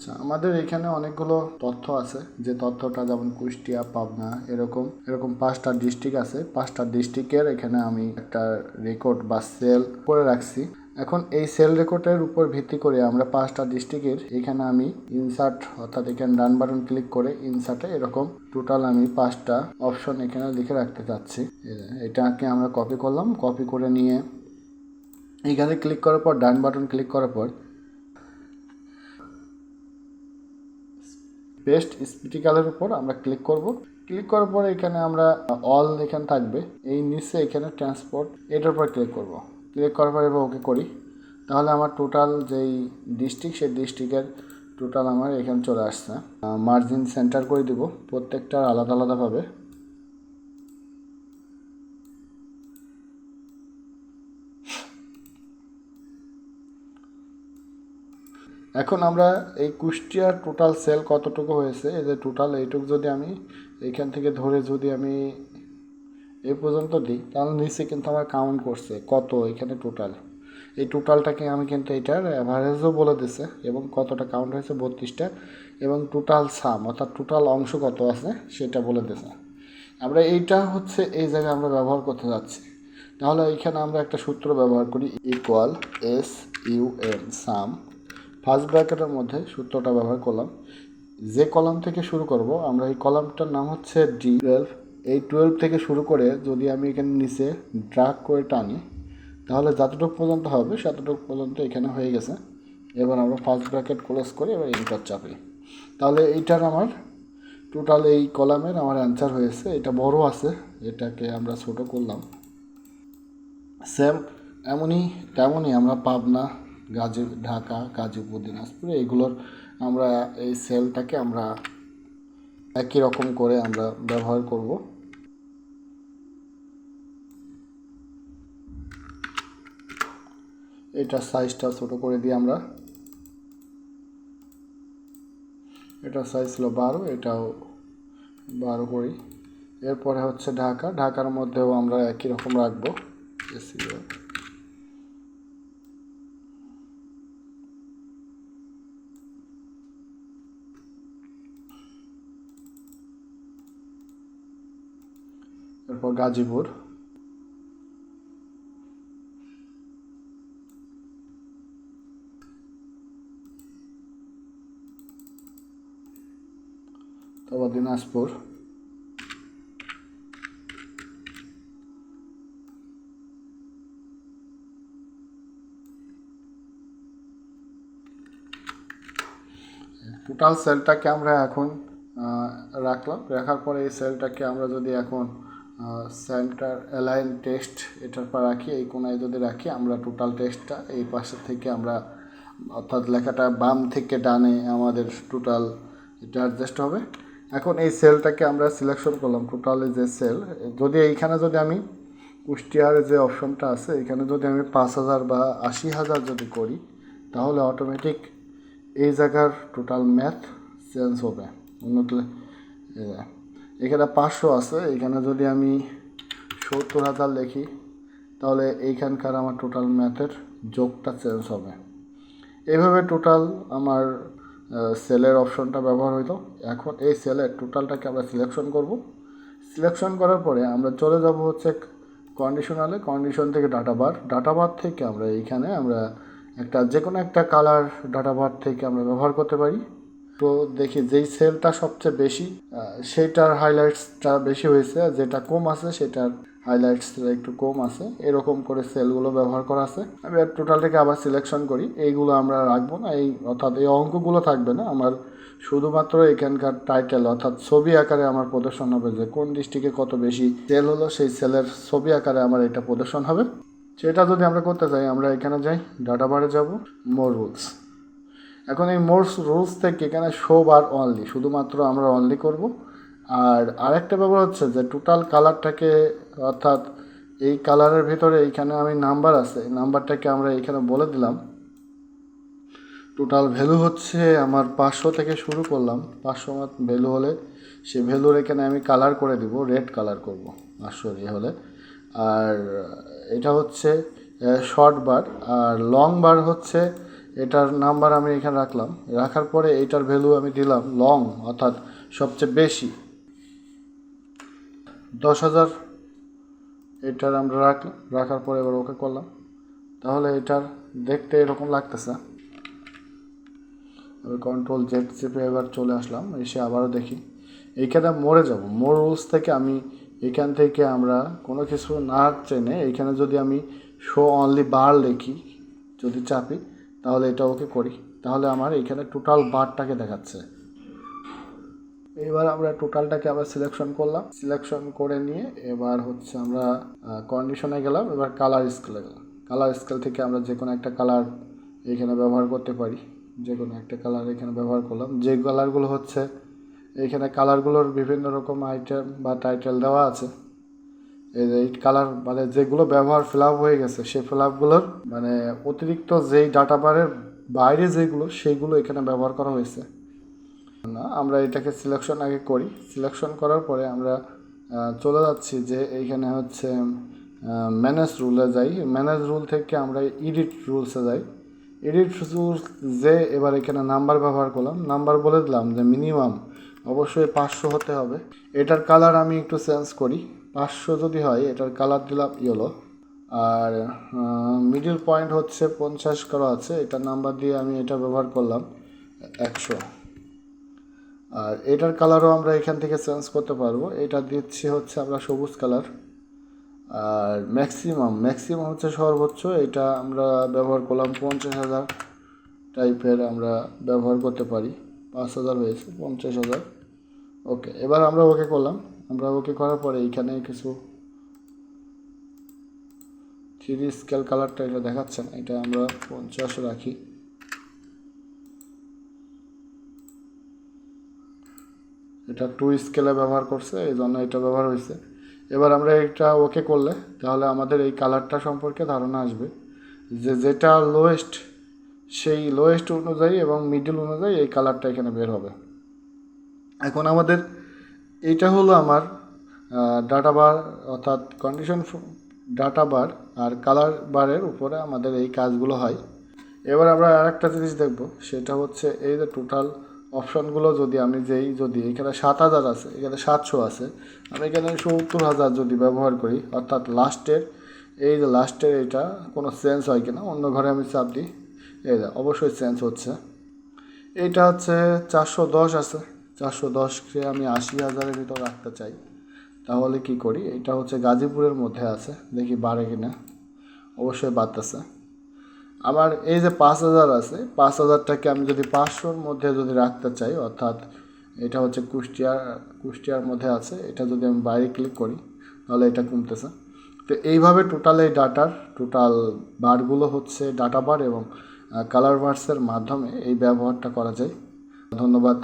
আচ্ছা আমাদের এখানে অনেকগুলো তথ্য আছে, যে তথ্যটা যেমন কুষ্টিয়া, পাবনা এরকম এরকম পাঁচটা ডিস্ট্রিক্ট আছে। পাঁচটা ডিস্ট্রিক্টের এখানে আমি একটা রেকর্ড বা সেল করে রাখছি। এখন এই সেল রেকর্ডের উপর ভিত্তি করে আমরা পাঁচটা ডিস্ট্রিক্টের এখানে আমি ইনসার্ট অর্থাৎ এখানে ডান বাটন ক্লিক করে ইনসার্টে এরকম টোটাল আমি পাঁচটা অপশন এখানে লিখে রাখতে চাচ্ছি। এটাকে আমরা কপি করলাম কপি করে নিয়ে এখানে ক্লিক করার পর ডান বাটন ক্লিক করার পর পেস্ট স্পিটিকালের উপর আমরা ক্লিক করব। ক্লিক করার পর এখানে আমরা অল এখানে থাকবে। এই নিচে এখানে ট্রান্সপোর্ট এটার উপর ক্লিক করব। ক্লিক করার পর এবার ওকে করি। তাহলে আমার টোটাল যেই ডিস্ট্রিক্ট সেই ডিস্ট্রিক্টের টোটাল আমার এখানে চলে আসছে। মার্জিন সেন্টার করে দিব। প্রত্যেকটার আলাদা আলাদাভাবে। এখন আমরা এই কুষ্টিয়ার টোটাল সেল কতটুকু হয়েছে? এই যে টোটাল এইটুকু যদি আমি এখান থেকে ধরে যদি আমি এ পর্যন্ত দিই, তাহলে নিচে কিন্তু আমার কাউন্ট করছে কত এখানে টোটাল এই টোটালটাকে আমি কিন্তু এটার অ্যাভারেজও বলে দিছে এবং কতটা কাউন্ট হয়েছে? বত্রিশটা। এবং টোটাল সাম অর্থাৎ টোটাল অংশ কত আছে সেটা বলে দিছে। আমরা এইটা হচ্ছে এই জায়গায় আমরা ব্যবহার করতে যাচ্ছি। তাহলে এখানে আমরা একটা সূত্র ব্যবহার করি equal S U M sum first ব্র্যাকেটের মধ্যে সূত্রটা ব্যবহার করলাম। যে কলাম থেকে শুরু করব, আমরা এই কলামটার নাম হচ্ছে ডি টুয়েলভ এই টুয়েলভ থেকে শুরু করে যদি আমি এখানে নিচে ড্রাগ করে টানি, তাহলে যতটুকু পর্যন্ত হবে ততটুকু পর্যন্ত এখানে হয়ে গেছে। এবার আমরা ফার্স্ট ব্র্যাকেট ক্লোজ করি এবার ইন্টার চাপি। তাহলে এইটার আমার টোটাল এই কলামের আমার অ্যান্সার হয়েছে। এটা বড় আছে, এটাকে আমরা ছোট করলাম। সেম এমনই তেমনই আমরা পাবনা গাজী ঢাকা, গাজীপুর, দিনাজপুর, এইগুলোর আমরা এই সেলটাকে আমরা একই রকম করে আমরা ব্যবহার করব। এটা সাইজটা ছোট করে দিই আমরা। এটা সাইজ ছিল বারো, এটাও বারো করি। এরপরে হচ্ছে ঢাকা, ঢাকার মধ্যেও আমরা একই রকম রাখব। এসিও এরপর গাজীপুর। তারপর দিনাজপুর। টোটাল সেলটাকে আমরা এখন রাখলাম। রাখার পরে এই সেলটাকে আমরা যদি এখন সেন্টার অ্যালাইন টেস্ট এটার পর রাখি, এই কোনায় যদি রাখি, আমরা টোটাল টেস্টটা এই পাশে থেকে আমরা, অর্থাৎ লেখাটা বাম থেকে ডানে আমাদের টোটাল এটা অ্যাডজাস্ট হবে। এখন এই সেলটাকে আমরা সিলেকশন করলাম টোটালে যে সেল যদি এইখানে যদি আমি কুষ্টিয়ার যে অপশনটা আছে এখানে যদি আমি পাঁচ হাজার বা আশি হাজার যদি করি, তাহলে অটোমেটিক এই জায়গার টোটাল ম্যাথ চেঞ্জ হবে। উন্নত এখানে পাঁচশো আছে, এখানে যদি আমি সত্তর হাজার লিখি, তাহলে এইখানকার আমার টোটাল ম্যাথের যোগটা চেঞ্জ হবে। এইভাবে টোটাল আমার সেলের অপশনটা ব্যবহার হইতো এখন এই সেলের টোটালটাকে আমরা সিলেকশন করব। সিলেকশন করার পরে আমরা চলে যাব হচ্ছে কন্ডিশনালে কন্ডিশন থেকে ডাটা বার ডাটা বার থেকে আমরা এইখানে আমরা একটা যে কোনো একটা কালার ডাটা বার থেকে আমরা ব্যবহার করতে পারি। তো দেখি যেই সেলটা সবচেয়ে বেশি আহ, সেইটার হাইলাইটসটা বেশি হয়েছে যেটা কম আছে সেটার হাইলাইটসটা একটু কম আছে। এরকম করে সেলগুলো ব্যবহার করা আছে। আমি টোটালটাকে আবার সিলেকশন করি। এইগুলো আমরা রাখব না। এই অর্থাৎ এই অঙ্কগুলো থাকবে না। আমার শুধুমাত্র এখানকার টাইটেল অর্থাৎ ছবি আকারে আমার প্রদর্শন হবে যে কোন ডিস্ট্রিক্টে কত বেশি সেল হলো সেই সেলের ছবি আকারে আমার এটা প্রদর্শন হবে। সেটা যদি আমরা করতে চাই আমরা এখানে যাই ডাটা বারে যাব মোর রুলস এখন এই মোর্স রুলস থেকে এখানে শো বার অনলি শুধুমাত্র আমরা অনলি করব। আর আরেকটা ব্যাপার হচ্ছে যে টোটাল কালারটাকে অর্থাৎ এই কালারের ভিতরে এইখানে আমি নাম্বার আছে, এই নাম্বারটাকে আমরা এইখানে বলে দিলাম। টোটাল ভ্যালু হচ্ছে আমার পাঁচশো থেকে শুরু করলাম, পাঁচশো ভ্যালু হলে সে ভ্যালুর এখানে আমি কালার করে দিব রেড কালার করব, পাঁচশো ইয়ে হলে। আর এটা হচ্ছে শর্ট বার আর লং বার হচ্ছে এটার নাম্বার আমি এখানে রাখলাম। রাখার পরে এটার ভ্যালু আমি দিলাম লং অর্থাৎ সবচেয়ে বেশি। দশ হাজার, এটার আমরা রাখলাম রাখার পরে এবার ওকে করলাম। তাহলে এটার দেখতে এরকম লাগতেছে। কন্ট্রোল জেড চেপে এবার চলে আসলাম, এসে আবারও দেখি। এইখানে মরে যাব। মোর রুলস থেকে আমি এখান থেকে আমরা কোনো কিছু না চেনে এইখানে যদি আমি শো অনলি বার লিখি, যদি চাপি তাহলে এটা ওকে করি। তাহলে আমার এইখানে টোটাল বারটাকে দেখাচ্ছে। এবার আমরা টোটালটাকে আবার সিলেকশন করলাম। সিলেকশন করে নিয়ে এবার হচ্ছে আমরা কন্ডিশনে গেলাম, এবার কালার স্কেলে গেলাম। কালার স্কেল থেকে আমরা যে কোনো একটা কালার এখানে ব্যবহার করতে পারি। যে কোনো একটা কালার এখানে ব্যবহার করলাম। যে কালারগুলো হচ্ছে এইখানে কালারগুলোর বিভিন্ন রকম আইটেম বা টাইটেল দেওয়া আছে। যে কালার মানে যেগুলো ব্যবহার ফিল হয়ে গেছে, সেই ফিল মানে অতিরিক্ত যেই ডাটা বারের বাইরে যেগুলো, সেইগুলো এখানে ব্যবহার করা হয়েছে। না, আমরা এটাকে সিলেকশন আগে করি। সিলেকশন করার পরে আমরা চলে যাচ্ছি যে এইখানে হচ্ছে ম্যানেজ রুলে যাই। ম্যানেজ রুল থেকে আমরা এডিট রুলসে যাই। এডিট রুলস যে এবার এখানে নাম্বার ব্যবহার করলাম। নাম্বার বলে দিলাম যে মিনিমাম অবশ্যই পাঁচশো হতে হবে। এটার কালার আমি একটু চেঞ্জ করি। পাঁচশো যদি হয়, এটার কালার দিলাম ইয়েলো আর মিডিল পয়েন্ট হচ্ছে পঞ্চাশ করা আছে, এটার নাম্বার দিয়ে আমি এটা ব্যবহার করলাম একশো। আর এটার কালারও আমরা এখান থেকে চেঞ্জ করতে পারব। এটা দিচ্ছি হচ্ছে আমরা সবুজ কালার আর ম্যাক্সিমাম ম্যাক্সিমাম হচ্ছে সর্বোচ্চ, এটা আমরা ব্যবহার করলাম পঞ্চাশ হাজার টাইপের আমরা ব্যবহার করতে পারি। পাঁচ হাজার হয়েছে, পঞ্চাশ হাজার। ওকে এবার আমরা ওকে করলাম। আমরা ওকে করার পরে এইখানে কিছু থ্রি স্কেল কালারটা এটা দেখাচ্ছে না, এটা আমরা পঞ্চাশ রাখি। এটা টু স্কেলে ব্যবহার করছে এই জন্য এটা ব্যবহার হয়েছে। এবার আমরা এটা ওকে করলে, তাহলে আমাদের এই কালারটা সম্পর্কে ধারণা আসবে যে যেটা লোয়েস্ট সেই লোয়েস্ট অনুযায়ী এবং মিডল অনুযায়ী এই কালারটা এখানে বের হবে। এখন আমাদের এইটা হলো আমার ডাটা বার অর্থাৎ কন্ডিশন ডাটা বার আর কালার বারের উপরে আমাদের এই কাজগুলো হয়। এবার আমরা আরেকটা জিনিস দেখব, সেটা হচ্ছে এই যে টোটাল অপশানগুলো যদি আমি যেই, যদি এখানে সাত হাজার আছে, এখানে সাতশো আছে, আমি এখানে সত্তর হাজার যদি ব্যবহার করি, অর্থাৎ লাস্টের এই যে লাস্টের এইটা কোনো চেঞ্জ হয় কিনা, অন্য ঘরে আমি চাপ দিই, এই অবশ্যই চেঞ্জ হচ্ছে। এইটা হচ্ছে চারশো দশ আছে। চারশো দশকে আমি আশি হাজারের ভিতর রাখতে চাই। তাহলে কি করি? এটা হচ্ছে গাজীপুরের মধ্যে আছে। দেখি বাড়ে কিনা। অবশ্যই বাড়তেছে। আবার এই যে পাঁচ হাজার আছে, পাঁচ হাজারটাকে আমি যদি পাঁচশোর মধ্যে যদি রাখতে চাই, অর্থাৎ এটা হচ্ছে কুষ্টিয়ার কুষ্টিয়ার মধ্যে আছে, এটা যদি আমি বাইরে ক্লিক করি, তাহলে এটা কমতেছে। তো এইভাবে টোটাল এই ডাটার টোটাল বারগুলো হচ্ছে ডাটা বার এবং কালার বার্সের মাধ্যমে এই ব্যবহারটা করা যায়। ধন্যবাদ।